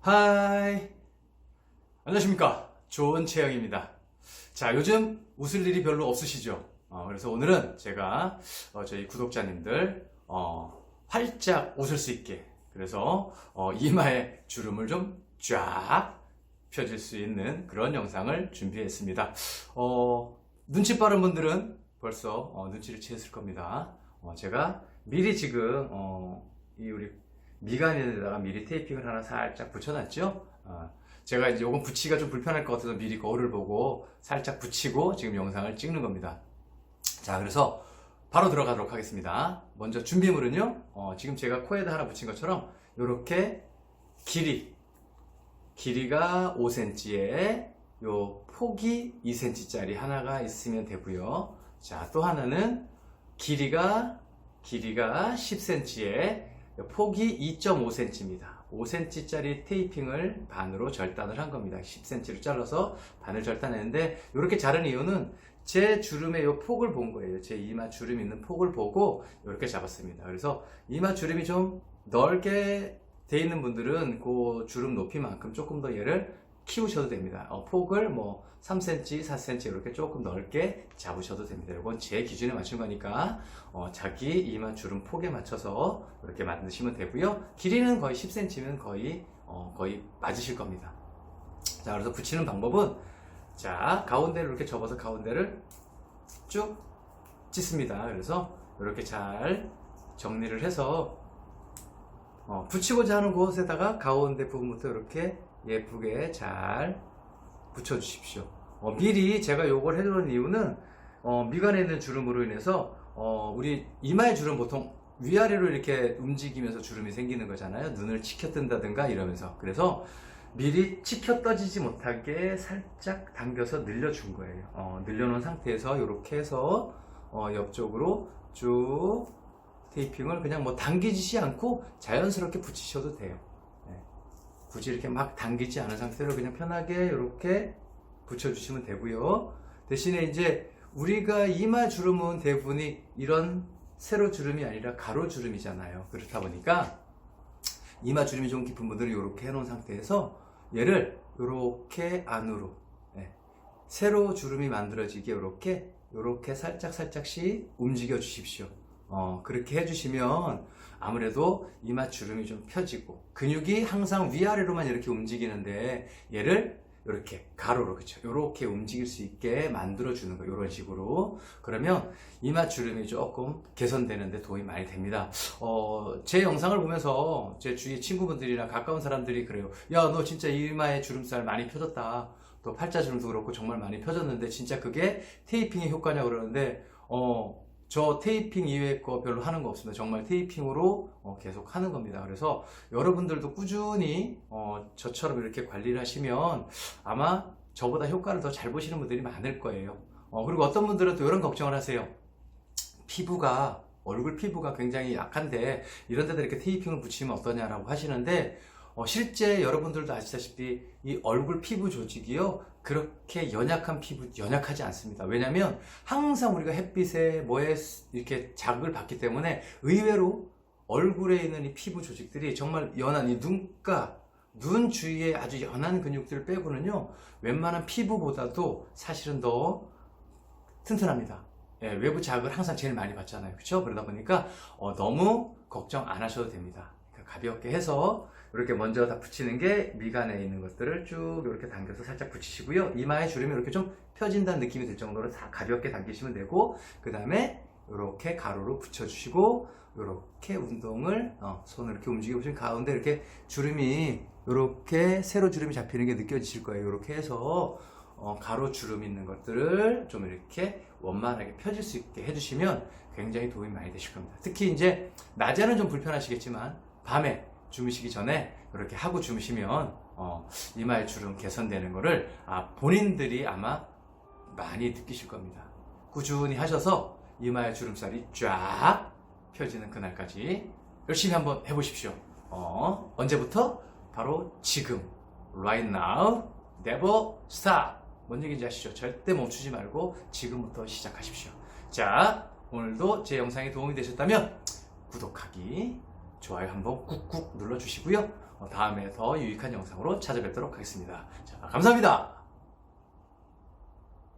하이. 안녕하십니까. 좋은 체형입니다. 자, 요즘 웃을 일이 별로 없으시죠? 어, 그래서 오늘은 제가 어, 저희 구독자님들 어, 활짝 웃을 수 있게 그래서 어, 이마에 주름을 좀 쫙 펴질 수 있는 그런 영상을 준비했습니다. 어, 눈치 빠른 분들은 벌써 어, 눈치를 채셨을 겁니다. 어, 제가 미리 지금 어, 이 우리 미간에다가 미리 테이핑을 하나 살짝 붙여놨죠. 어, 제가 이제 요건 붙이기가 좀 불편할 것 같아서 미리 거울을 보고 살짝 붙이고 지금 영상을 찍는 겁니다. 자, 그래서 바로 들어가도록 하겠습니다. 먼저 준비물은요, 어, 지금 제가 코에다 하나 붙인 것처럼 이렇게 길이, 길이가 5cm에 요 폭이 2cm짜리 하나가 있으면 되고요. 자, 또 하나는 길이가 길이가 10cm에 폭이 2.5cm입니다. 5cm짜리 테이핑을 반으로 절단을 한 겁니다. 10cm로 잘라서 반을 절단했는데 이렇게 자른 이유는 제 주름의 요 폭을 본 거예요. 제 이마 주름 있는 폭을 보고 이렇게 잡았습니다. 그래서 이마 주름이 좀 넓게 돼 있는 분들은 그 주름 높이만큼 조금 더 얘를 키우셔도 됩니다. 어, 폭을 뭐 3cm, 4cm 이렇게 조금 넓게 잡으셔도 됩니다. 이건 제 기준에 맞춘 거니까 어, 자기 이마 주름 폭에 맞춰서 이렇게 만드시면 되고요. 길이는 거의 10cm면 거의 어, 거의 맞으실 겁니다. 자, 그래서 붙이는 방법은 자 가운데를 이렇게 접어서 가운데를 쭉 찢습니다. 그래서 이렇게 잘 정리를 해서 어, 붙이고자 하는 곳에다가 가운데 부분부터 이렇게 예쁘게 잘 붙여주십시오. 어, 미리 제가 요걸 해두는 이유는 어, 미간에 있는 주름으로 인해서 어, 우리 이마의 주름 보통 위아래로 이렇게 움직이면서 주름이 생기는 거잖아요. 눈을 치켜뜬다든가 이러면서. 그래서 미리 치켜 떠지지 못하게 살짝 당겨서 늘려준 거예요. 어, 늘려놓은 상태에서 이렇게 해서 어, 옆쪽으로 쭉 테이핑을 그냥 뭐 당기지 않고 자연스럽게 붙이셔도 돼요. 네. 굳이 이렇게 막 당기지 않은 상태로 그냥 편하게 이렇게 붙여주시면 되고요. 대신에 이제 우리가 이마 주름은 대부분이 이런 세로 주름이 아니라 가로 주름이잖아요. 그렇다 보니까 이마 주름이 좀 깊은 분들은 이렇게 해놓은 상태에서 얘를 이렇게 안으로 네. 세로 주름이 만들어지게 이렇게 이렇게 살짝 살짝씩 움직여 주십시오. 어, 그렇게 해주시면 아무래도 이마 주름이 좀 펴지고 근육이 항상 위아래로만 이렇게 움직이는데 얘를 이렇게 가로로 그쵸? 이렇게 움직일 수 있게 만들어 주는 거 이런 식으로. 그러면 이마 주름이 조금 개선되는데 도움이 많이 됩니다. 어, 제 영상을 보면서 제 주위 친구분들이나 가까운 사람들이 그래요 야 너 진짜 이마에 주름살 많이 펴졌다. 또 팔자 주름도 그렇고 정말 많이 펴졌는데 진짜 그게 테이핑의 효과냐? 그러는데 어, 저 테이핑 이외의 거 별로 하는 거 없습니다. 정말 테이핑으로 어, 계속 하는 겁니다. 그래서 여러분들도 꾸준히 어, 저처럼 이렇게 관리를 하시면 아마 저보다 효과를 더 잘 보시는 분들이 많을 거예요. 어, 그리고 어떤 분들은 또 이런 걱정을 하세요. 피부가 얼굴 피부가 굉장히 약한데 이런 데다 이렇게 테이핑을 붙이면 어떠냐라고 하시는데 어, 실제 여러분들도 아시다시피 이 얼굴 피부 조직이요 그렇게 연약한 피부 연약하지 않습니다. 왜냐하면 항상 우리가 햇빛에 뭐에 이렇게 자극을 받기 때문에 의외로 얼굴에 있는 이 피부 조직들이 정말 연한 이 눈가 눈 주위에 아주 연한 근육들 빼고는요 웬만한 피부보다도 사실은 더 튼튼합니다. 예, 외부 자극을 항상 제일 많이 받잖아요. 그렇죠? 그러다 보니까 어, 너무 걱정 안 하셔도 됩니다. 가볍게 해서 이렇게 먼저 다 붙이는 게 미간에 있는 것들을 쭉 이렇게 당겨서 살짝 붙이시고요. 이마에 주름이 이렇게 좀 펴진다는 느낌이 들 정도로 다 가볍게 당기시면 되고 그 다음에 이렇게 가로로 붙여주시고 이렇게 운동을 어, 손을 이렇게 움직여 보시면 가운데 이렇게 주름이 이렇게 세로 주름이 잡히는 게 느껴지실 거예요. 이렇게 해서 어, 가로 주름 있는 것들을 좀 이렇게 원만하게 펴질 수 있게 해주시면 굉장히 도움이 많이 되실 겁니다. 특히 이제 낮에는 좀 불편하시겠지만 밤에 주무시기 전에 이렇게 하고 주무시면 어, 이마의 주름 개선되는 거를 아, 본인들이 아마 많이 느끼실 겁니다. 꾸준히 하셔서 이마의 주름살이 쫙 펴지는 그날까지 열심히 한번 해보십시오. 어, 언제부터? 바로 지금. Right now. Never stop. 뭔 얘기인지 아시죠? 절대 멈추지 말고 지금부터 시작하십시오. 자, 오늘도 제 영상이 도움이 되셨다면 구독하기, 좋아요 한번 꾹꾹 눌러주시고요. 어, 다음에 더 유익한 영상으로 찾아뵙도록 하겠습니다. 자, 감사합니다.